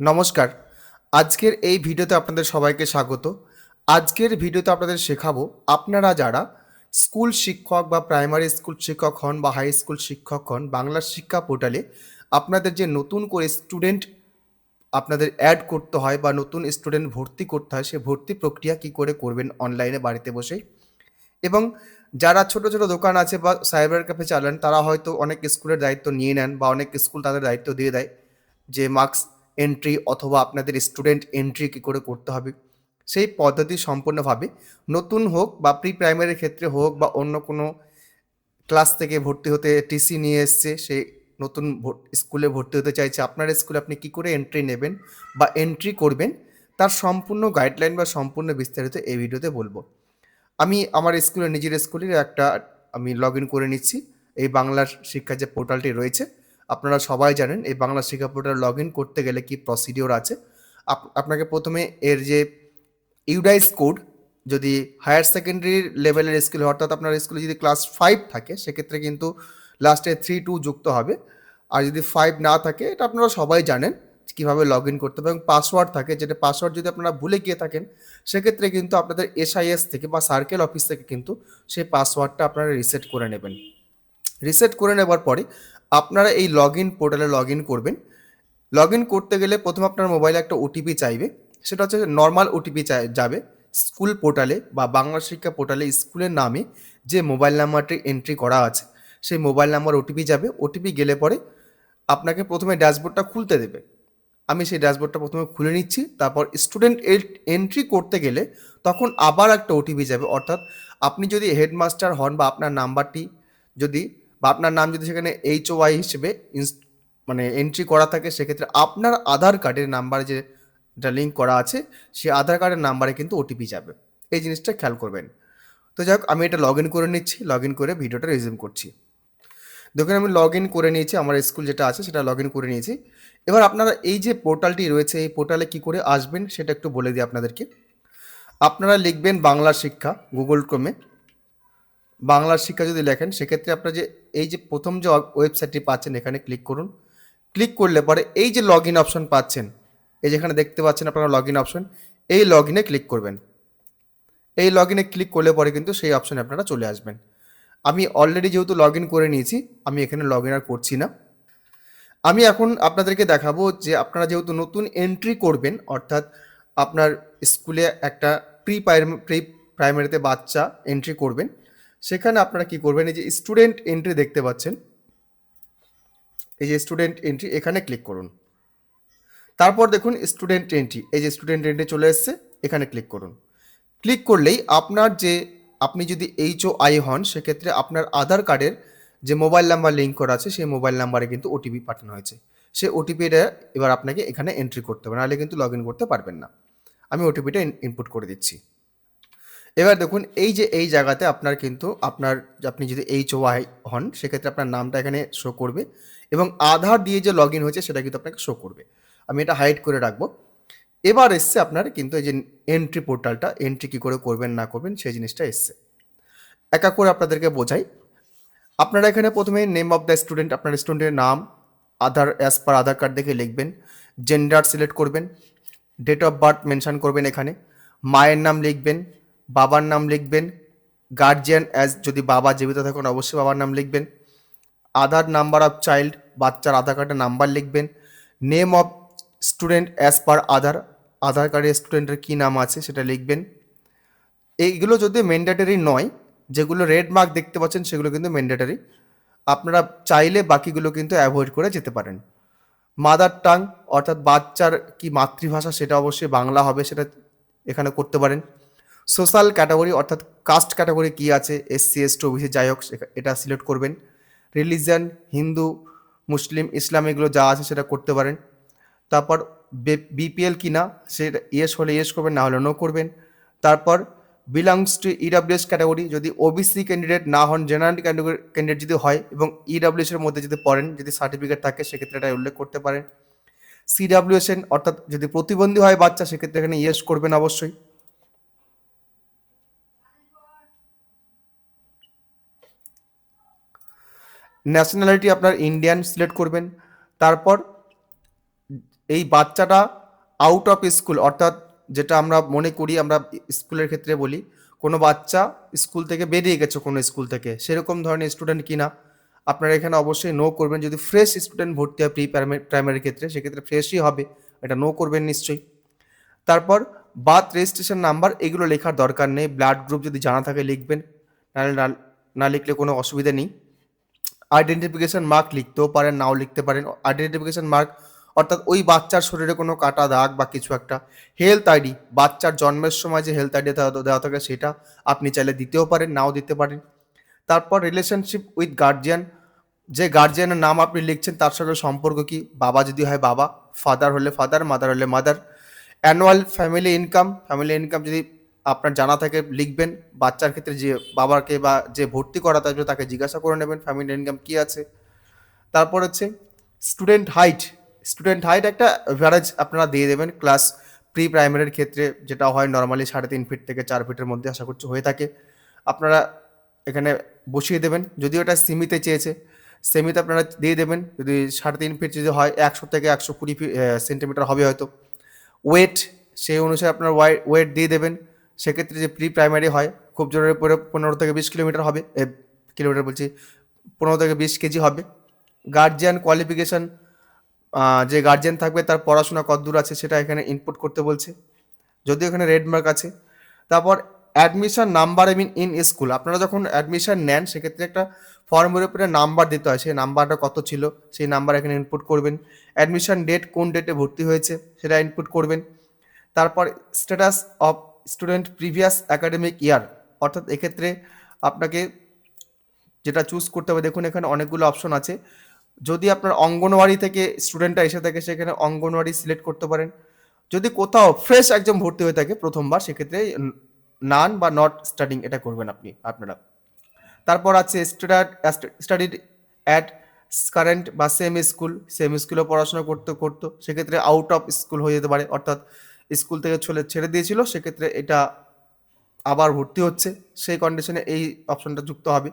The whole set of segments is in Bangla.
নমস্কার। আজকের এই ভিডিওতে আপনাদের সবাইকে স্বাগত। আজকের ভিডিওতে আপনাদের শেখাবো, আপনারা যারা স্কুল শিক্ষক বা প্রাইমারি স্কুল শিক্ষক হন বা হাই স্কুল শিক্ষক হন, বাংলা শিক্ষা পোর্টালে আপনাদের যে নতুন করে স্টুডেন্ট আপনাদের অ্যাড করতে হয় বা নতুন স্টুডেন্ট ভর্তি করতে হয়, সে ভর্তি প্রক্রিয়া কি করে করবেন অনলাইনে বাড়িতে বসেই। এবং যারা ছোট ছোট দোকান আছে বা সাইবার ক্যাফে চালান, তারা হয়তো অনেক স্কুলের দায়িত্ব নিয়ে নেন বা অনেক স্কুল তাদের দায়িত্ব দিয়ে দেয় যে মার্কস এন্ট্রি অথবা আপনাদের স্টুডেন্ট এন্ট্রি কী করে করতে হবে, সেই পদ্ধতি সম্পূর্ণভাবে নতুন হোক বা প্রি প্রাইমারির ক্ষেত্রে হোক বা অন্য কোনো ক্লাস থেকে ভর্তি হতে টিসি নিয়ে এসছে, সে নতুন স্কুলে ভর্তি হতে চাইছে, আপনার স্কুলে আপনি কি করে এন্ট্রি নেবেন বা এন্ট্রি করবেন, তার সম্পূর্ণ গাইডলাইন বা সম্পূর্ণ বিস্তারিত এই ভিডিওতে বলব। আমি আমার স্কুলে নিজের স্কুলের একটা, আমি লগ ইন করে নিচ্ছি, এই বাংলার শিক্ষা যে পোর্টালটি রয়েছে আপনারা সবাই জানেন এই বাংলা শিক্ষা পোর্টাল লগ ইন করতে গেলে কি প্রসিডিওর আছে। আপ- আপনাকে প্রথমে এর যে ইউডাইস কোড যদি হায়ার সেকেন্ডারি লেভেলের স্কুল অর্থাৎ আপনার স্কুলে যদি ক্লাস ফাইভ থাকে, সেক্ষেত্রে কিন্তু লাস্টে থ্রি টু যুক্ত হবে। আর যদি ফাইভ না থাকে, এটা আপনারা সবাই জানেন কীভাবে লগ ইন করতে হবে এবং পাসওয়ার্ড থাকে। যেটা পাসওয়ার্ড যদি আপনারা ভুলে গিয়ে থাকেন, সেক্ষেত্রে কিন্তু আপনাদের এসআইএস থেকে বা সার্কেল অফিস থেকে কিন্তু সেই পাসওয়ার্ডটা আপনারা রিসেট করে নেবেন। রিসেট করে নেবার পরে আপনারা এই লগ ইন পোর্টালে লগ ইন করবেন। লগ ইন করতে গেলে প্রথমে আপনার মোবাইলে একটা ওটিপি চাইবে। সেটা হচ্ছে নর্মাল ওটিপি যাবে স্কুল পোর্টালে বা বাংলা শিক্ষা পোর্টালে স্কুলের নামে যে মোবাইল নাম্বারটি এন্ট্রি করা আছে। সেই মোবাইল নাম্বার ওটিপি যাবে। ওটিপি গেলে পরে আপনাকে প্রথমে ড্যাশবোর্ডটা খুলতে দেবে। আমি সেই ড্যাশবোর্ডটা প্রথমে খুলে নিচ্ছি। তারপর স্টুডেন্ট এন্ট্রি করতে গেলে তখন আবার একটা ওটিপি যাবে। অর্থাৎ আপনি যদি হেডমাস্টার হন বা আপনার নাম্বারটি যদি বা আপনার নাম যদি সেখানে এইচ ওয়াই হিসেবে মানে এন্ট্রি করা থাকে, সেক্ষেত্রে আপনার আধার কার্ডের নাম্বারে যে যেটা লিঙ্ক করা আছে সেই আধার কার্ডের নাম্বারে কিন্তু ওটিপি যাবে। এই জিনিসটা খেয়াল করবেন। তো যাই হোক আমি এটা লগ ইন করে নিচ্ছি লগ ইন করে ভিডিওটা রিজিউম করছি। দেখুন, আমি লগ ইন করে নিয়েছি, আমার স্কুল যেটা আছে সেটা লগ ইন করে নিয়েছি। এবার আপনারা এই যে পোর্টালটি রয়েছে, এই পোর্টালে কি করে আসবেন সেটা একটু বলে দিই আপনাদেরকে। আপনারা লিখবেন বাংলা শিক্ষা গুগল ক্রমে বাংলা শিক্ষা যদি লেখেন, সেক্ষেত্রে আপনার যে এই যে প্রথম যে ওয়েবসাইটটি পাচ্ছেন, এখানে ক্লিক করুন। ক্লিক করলে পরে এই যে লগ ইন অপশন পাচ্ছেন, এই যেখানে দেখতে পাচ্ছেন আপনারা লগ ইন অপশন এই লগ ইনে ক্লিক করবেন। এই লগ ইনে ক্লিক করলে পরে কিন্তু সেই অপশনে আপনারা চলে আসবেন। আমি অলরেডি যেহেতু লগ ইন করে নিয়েছি, আমি এখানে লগ ইন আর করছি না। আমি এখন আপনাদেরকে দেখাবো যে আপনারা যেহেতু নতুন এন্ট্রি করবেন, অর্থাৎ আপনার স্কুলে একটা প্রি প্রি প্রাইমারিতে বাচ্চা এন্ট্রি করবেন সেখানে আপনারা কি করবেন, এই যে স্টুডেন্ট এন্ট্রি দেখতে পাচ্ছেন, এই যে স্টুডেন্ট এন্ট্রি এখানে ক্লিক করুন। তারপর দেখুন স্টুডেন্ট এন্ট্রি এই যে স্টুডেন্ট এন্ট্রি চলে এসছে, এখানে ক্লিক করুন। ক্লিক করলেই আপনার যে, আপনি যদি এইচ ও আই হন, সেক্ষেত্রে আপনার আধার কার্ডের যে মোবাইল নাম্বার লিঙ্ক করা আছে, সেই মোবাইল নাম্বারে কিন্তু ওটিপি পাঠানো হয়েছে। সে ওটিপিটা এবার আপনাকে এখানে এন্ট্রি করতে হবে, নাহলে কিন্তু লগ ইন করতে পারবেন না। আমি ওটিপিটা ইনপুট করে দিচ্ছি। এবার দেখুন, এই যে এই জায়গাতে আপনার কিন্তু আপনার আপনি যদি এইচ ও আই হন, সেক্ষেত্রে আপনার নামটা এখানে শো করবে এবং আধার দিয়ে যে লগ ইন হয়েছে, সেটা কিন্তু আপনাকে শো করবে। আমি এটা হাইড করে রাখব। এবার এসছে আপনার কিন্তু এই যে এন্ট্রি পোর্টালটা এন্ট্রি কী করে করবেন, না করবেন, সেই জিনিসটা এসছে। একা করে আপনাদেরকে বোঝাই। আপনারা এখানে প্রথমে নেম অফ দ্য স্টুডেন্ট আপনার স্টুডেন্টের নাম, আধার অ্যাজ পার আধার কার্ড দেখে লিখবেন জেন্ডার সিলেক্ট করবেন ডেট অফ বার্থ মেনশান করবেন এখানে, মায়ের নাম লিখবেন বাবার নাম লিখবেন। গার্জিয়ান অ্যাজ যদি বাবা জীবিত থাকেন, অবশ্যই বাবার নাম লিখবেন। আধার নাম্বার অফ চাইল্ড বাচ্চার আধার কার্ডের নাম্বার লিখবেন। Name of student as per Aadhaar Aadhaar কার্ডের স্টুডেন্টের কী নাম আছে সেটা লিখবেন। এইগুলো যদি ম্যান্ডেটারি নয়, যেগুলো রেড মার্ক দেখতে পাচ্ছেন, সেগুলো কিন্তু ম্যান্ডেটারি আপনারা চাইলে বাকিগুলো কিন্তু অ্যাভয়েড করে যেতে পারেন। মাদার টাং অর্থাৎ বাচ্চার কি মাতৃভাষা সেটা অবশ্যই বাংলা হবে, সেটা এখানে করতে পারেন। সোশ্যাল ক্যাটাগরি অর্থাৎ কাস্ট ক্যাটাগরি কী আছে? এসসি এসটি ওবিসি, যাই হোক এটা সিলেক্ট করবেন। রিলিজিয়ান, হিন্দু, মুসলিম, ইসলাম এগুলো যা আছে সেটা করতে পারেন। তারপর বিপিএল কি না, সেটা ইয়েস হলে ইয়েস করবেন, না হলে নো করবেন। তারপর বিলংস টু ইডাব্লিউএস ক্যাটাগরি, যদি ওবিসি ক্যান্ডিডেট না হন, জেনারেল ক্যাটাগরি ক্যান্ডিডেট যদি হয় এবং ইডাব্লিউএস এর মধ্যে যদি পড়েন, যদি সার্টিফিকেট থাকে, সেক্ষেত্রে এটা উল্লেখ করতে পারেন। সিডাব্লিউএসএন অর্থাৎ যদি প্রতিবন্ধী হয় বাচ্চা, সেক্ষেত্রে এখানে ইয়েস করবেন অবশ্যই। ন্যাশনালিটি আপনার ইন্ডিয়ান সিলেক্ট করবেন। তারপর এই বাচ্চাটা আউট অফ স্কুল অর্থাৎ যেটা আমরা মনে করি, আমরা স্কুলের ক্ষেত্রে বলি, কোনো বাচ্চা স্কুল থেকে বেরিয়ে গেছে কোনো স্কুল থেকে, সেরকম ধরনের স্টুডেন্ট কিনা, আপনারা এখানে অবশ্যই নো করবেন। যদি ফ্রেশ স্টুডেন্ট ভর্তি হয় প্রি প্রাইমারি ক্ষেত্রে, সেক্ষেত্রে ফ্রেশই হবে, এটা নো করবেন নিশ্চয়ই। তারপর বার্থ রেজিস্ট্রেশন নাম্বার এগুলো লেখার দরকার নেই ব্লাড গ্রুপ যদি জানা থাকে লিখবেন, নাহলে না না লিখলে কোনো অসুবিধা নেই। আইডেন্টিফিকেশন মার্ক লিখতেও পারেন, নাও লিখতে পারেন। আইডেন্টিফিকেশন মার্ক অর্থাৎ ওই বাচ্চার শরীরে কোনো কাটা দাগ বা কিছু একটা। হেলথ আইডি বাচ্চার জন্মের সময় যে হেলথ আইডি দেওয়া থাকে সেটা আপনি চাইলে দিতেও পারেন, নাও দিতে পারেন। তারপর রিলেশনশিপ উইথ গার্জিয়ান যে গার্জিয়ানের নাম আপনি লিখছেন তার সঙ্গে সম্পর্ক কি? বাবা যদি হয় বাবা ফাদার হলে ফাদার মাদার হলে mother annual family income family income যদি আপনার জানা থাকে লিখবেন, বাচ্চার ক্ষেত্রে যে বাবাকে বা যে ভর্তি করা থাকবে তাকে জিজ্ঞাসা করে নেবেন ফ্যামিলি ইনকাম কী আছে। তারপর হচ্ছে স্টুডেন্ট হাইট স্টুডেন্ট হাইট একটা অ্যাভারেজ আপনারা দিয়ে দেবেন ক্লাস প্রি প্রাইমারির ক্ষেত্রে, যেটা হয় নর্মালি সাড়ে তিন ফিট থেকে চার ফিটের মধ্যে আশা করছি হয়ে থাকে। আপনারা এখানে বসিয়ে দেবেন যদি ওটা সিমিতে চেয়েছে সেমিতে আপনারা দিয়ে দেবেন, যদি সাড়ে তিন ফিট যদি হয় একশো থেকে একশো কুড়ি ফিট সেন্টিমিটার হবে হয়তো। ওয়েট সেই অনুসারে আপনার ওয়েট দিয়ে দেবেন। সেক্ষেত্রে যে প্রি প্রাইমারি হয়, খুব জোরে পরে পনেরো থেকে বিশ কিলোমিটার হবে কিলোমিটার বলছি, পনেরো থেকে বিশ কেজি হবে। গার্জিয়ান কোয়ালিফিকেশান যে গার্জিয়ান থাকবে তার পড়াশোনা কতদূর আছে সেটা এখানে ইনপুট করতে বলছে। যদিও এখানে রেড মার্ক আছে। তারপর admission number I mean in school আপনারা যখন অ্যাডমিশন নেন, সেক্ষেত্রে একটা ফর্মের উপরে নাম্বার দিতে হয়, সেই নাম্বারটা কত ছিল, সেই নাম্বার এখানে ইনপুট করবেন। অ্যাডমিশন ডেট কোন ডেটে ভর্তি হয়েছে, সেটা ইনপুট করবেন। তারপর status of student previous academic year অর্থাৎ এক্ষেত্রে আপনাকে যেটা চুজ করতে হবে, দেখুন এখানে অনেকগুলো অপশন আছে। যদি আপনার অঙ্গনওয়াড়ি থেকে স্টুডেন্টটা এসে থাকে, সেখানে অঙ্গনওয়াড়ি সিলেক্ট করতে পারেন। যদি কোথাও ফ্রেশ একজন ভর্তি হয়ে থাকে প্রথমবার, সেক্ষেত্রে নান বা নট স্টাডিং এটা করবেন আপনি, আপনারা। তারপর আছে স্টাডিড অ্যাট কারেন্ট বা সেম স্কুল সেম স্কুলে পড়াশোনা করতে, করতো, সেক্ষেত্রে আউট অফ স্কুল হয়ে যেতে পারে, অর্থাৎ স্কুল থেকে চলে ছেড়ে দিয়েছিল, সেক্ষেত্রে এটা আবার ভর্তি হচ্ছে। সেই কন্ডিশনে এই অপশনটা যুক্ত হবে।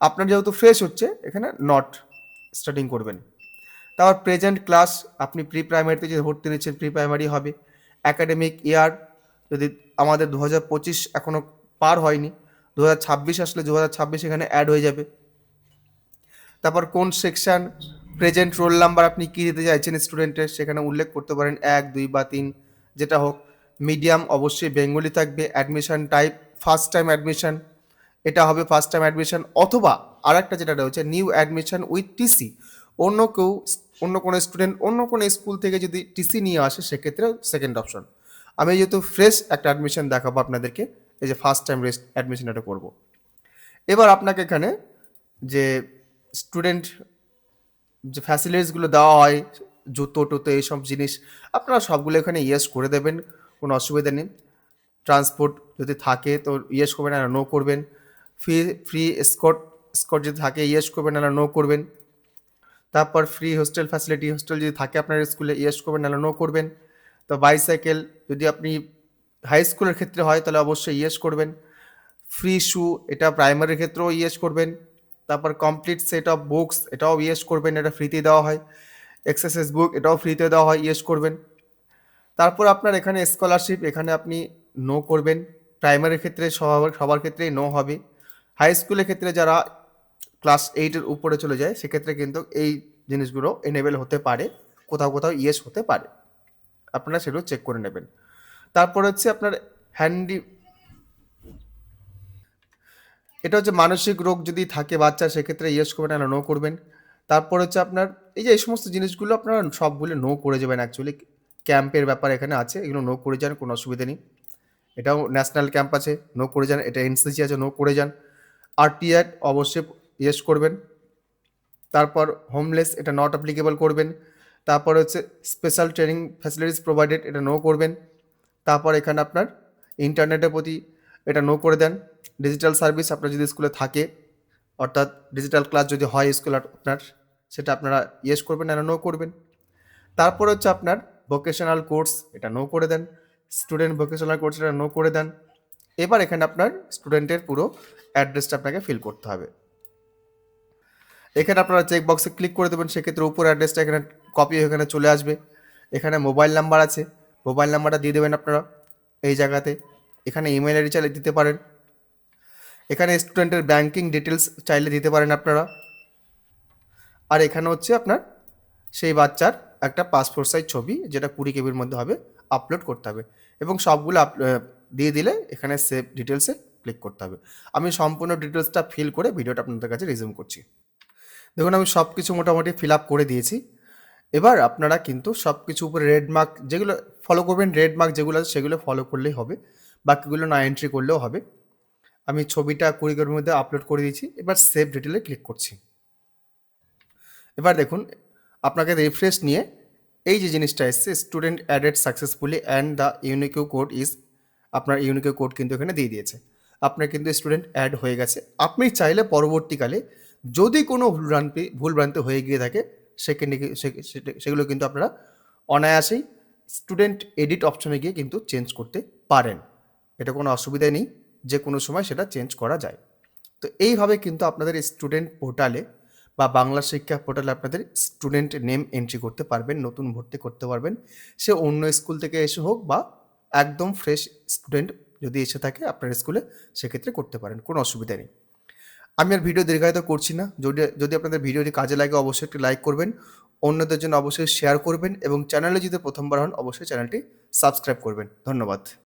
আপনার যেহেতু ফ্রেশ হচ্ছে, এখানে নট স্টার্টিং করবেন। তারপর প্রেজেন্ট ক্লাস আপনি প্রি প্রাইমারিতে যে ভর্তি নিচ্ছেন প্রি প্রাইমারি হবে। অ্যাকাডেমিক ইয়ার যদি আমাদের দু হাজার পঁচিশ এখনও পার হয়নি দু হাজার ছাব্বিশ আসলে দু হাজার ছাব্বিশ এখানে অ্যাড হয়ে যাবে। তারপর কোন সেকশন প্রেজেন্ট রোল নাম্বার আপনি কী দিতে চাইছেন স্টুডেন্টের সেখানে উল্লেখ করতে পারেন। এক, দুই বা তিন যেটা হোক মিডিয়াম অবশ্যই বেঙ্গলি থাকবে admission type first time admission এটা হবে ফার্স্ট টাইম অ্যাডমিশন অথবা আর একটা যেটা রয়েছে নিউ অ্যাডমিশন উইথ টিসি অন্য কেউ, অন্য কোনো স্টুডেন্ট অন্য কোনো স্কুল থেকে যদি টিসি নিয়ে আসে, সেক্ষেত্রে সেকেন্ড অপশন আমি যেহেতু ফ্রেশ একটা অ্যাডমিশন দেখাবো আপনাদেরকে, এই যে ফার্স্ট টাইম রেস্ট অ্যাডমিশন এটা করব। এবার আপনাকে এখানে যে স্টুডেন্ট যে ফ্যাসিলিটিসগুলো দেওয়া হয় জুতো, টুতো, এইসব জিনিস, আপনারা সবগুলো এখানে ইয়েস করে দেবেন, কোনো অসুবিধা নেই। ট্রান্সপোর্ট যদি থাকে তো ইয়েস করবেন, আর নো করবেন। ফ্রি ফ্রি স্কট স্কট যদি থাকে ইয়েস করবেন, আর নো করবেন। তারপর ফ্রি হোস্টেল ফ্যাসিলিটি, হোস্টেল যদি থাকে আপনার স্কুলে ইয়েস করবেন নাহলে নো করবেন। তো বাইসাইকেল, যদি আপনি হাই স্কুলের ক্ষেত্রে হয়, তাহলে অবশ্যই ইয়েস করবেন। ফ্রি শু, এটা প্রাইমারির ক্ষেত্রেও ইয়েস করবেন। তারপর কমপ্লিট সেট অফ বুকস, এটাও ইয়েস করবেন, এটা ফ্রিতে দেওয়া হয়। এক্সারসাইজ বুক এটাও ফ্রিতে দেওয়া হয় ইয়েস করবেন। তারপর আপনার এখানে স্কলারশিপ এখানে আপনি নো করবেন। প্রাইমারির ক্ষেত্রে সবার সবার ক্ষেত্রেই নো হবে। হাই স্কুলের ক্ষেত্রে যারা ক্লাস এইটের উপরে চলে যায়, সেক্ষেত্রে কিন্তু এই জিনিসগুলো এনেবেল হতে পারে। কোথাও কোথাও ইয়েস হতে পারে। আপনারা সেগুলো চেক করে নেবেন। তারপর হচ্ছে আপনার হ্যান্ডি এটা হচ্ছে মানসিক রোগ যদি থাকে বাচ্চা, সেক্ষেত্রে ইয়েস করবেন, না নো করবেন। তারপর হচ্ছে আপনার, এই যে এই সমস্ত জিনিসগুলো আপনারা সবগুলো নো করে যাবেন অ্যাকচুয়ালি ক্যাম্পের ব্যাপার এখানে আছে, এগুলো নো করে যান, কোনো অসুবিধা নেই। এটাও ন্যাশনাল ক্যাম্প আছে নো করে যান, এটা এনসিসি আছে নো করে যান। আরটিআর অবশ্যই ইয়েস করবেন। তারপর হোমলেস এটা নট অ্যাপ্লিকেবল করবেন। তারপর হচ্ছে স্পেশাল ট্রেনিং ফ্যাসিলিটিস প্রোভাইডেড এটা নো করবেন। তারপর এখানে আপনার ইন্টারনেটের প্রতি এটা নো করে দেন। ডিজিটাল সার্ভিস আপনার যদি স্কুলে থাকে, অর্থাৎ ডিজিটাল ক্লাস যদি হয় স্কুল আপনার সেটা আপনারা ইয়েস করবেন না নো করবেন। তারপর হচ্ছে আপনার ভোকেশনাল কোর্স এটা নো করে দেন। স্টুডেন্ট ভোকেশনাল কোর্স এটা নো করে দেন। এবার এখানে আপনার স্টুডেন্টের পুরো অ্যাড্রেসটা আপনাকে ফিল করতে হবে। এখানে আপনারা চেক বক্সে ক্লিক করে দেবেন, সেক্ষেত্রে উপর অ্যাড্রেসটা এখানে কপি এখানে চলে আসবে। এখানে মোবাইল নাম্বার আছে। মোবাইল নাম্বারটা দিয়ে দেবেন আপনারা এই জায়গাতে। এখানে ইমেল আইডি চাইলে দিতে পারেন। এখানে স্টুডেন্টের ব্যাংকিং ডিটেলস চাইলে দিতে পারেন আপনারা। আর এখানে হচ্ছে আপনার সেই বাচ্চার একটা পাসপোর্ট সাইজ ছবি, যেটা কুড়ি কেবির মধ্যে হবে আপলোড করতে হবে। এবং সবগুলো দিয়ে দিলে এখানে সেভ ডিটেলসে ক্লিক করতে হবে। আমি সম্পূর্ণ ডিটেলসটা ফিল করে ভিডিওটা আপনাদের কাছে রিজিউম করছি। দেখুন, আমি সব কিছু মোটামুটি ফিল আপ করে দিয়েছি। এবার আপনারা কিন্তু সব কিছু উপরে রেড মার্ক যেগুলো ফলো করবেন রেড মার্ক যেগুলো আছে সেগুলো ফলো করলেই হবে। বাকিগুলো না এন্ট্রি করলেও হবে। আমি ছবিটা কুড়ি কেবির মধ্যে আপলোড করে দিয়েছি। এবার সেভ ডিটেলে ক্লিক করছি। এবার দেখুন, আপনাকে রিফ্রেশ নিয়ে এই যে জিনিসটা এসছে student added successfully and the unique code is আপনার ইউনিকিউ কোড কিন্তু এখানে দিয়ে দিয়েছে। আপনার কিন্তু স্টুডেন্ট অ্যাড হয়ে গেছে। আপনি চাইলে পরবর্তীকালে যদি কোনো ভুলভ্রান্তি ভুলভ্রান্তি হয়ে গিয়ে থাকে, সেখানে সেগুলো কিন্তু আপনারা অনায়াসেই স্টুডেন্ট এডিট অপশনে গিয়ে কিন্তু চেঞ্জ করতে পারেন। এটা কোনো অসুবিধা নেই যে কোনো সময় সেটা চেঞ্জ করা যায়। তো এইভাবে কিন্তু আপনাদের স্টুডেন্ট পোর্টালে বা বাংলা শিক্ষা পোর্টালে আপনাদের স্টুডেন্ট নেম এন্ট্রি করতে পারবেন, নতুন ভর্তি করতে পারবেন। সে অন্য স্কুল থেকে এসে হোক বা একদম ফ্রেশ স্টুডেন্ট যদি এসে থাকে আপনার স্কুলে সেক্ষেত্রে করতে পারেন, কোনো অসুবিধা নেই। আমি আর ভিডিও দীর্ঘায়িত করছি না। যদি যদি আপনাদের ভিডিওটি কাজে লাগে, অবশ্যই একটি লাইক করবেন। অন্যদের জন্য অবশ্যই শেয়ার করবেন এবং চ্যানেলে যদি প্রথমবার হন, অবশ্যই চ্যানেলটি সাবস্ক্রাইব করবেন। ধন্যবাদ।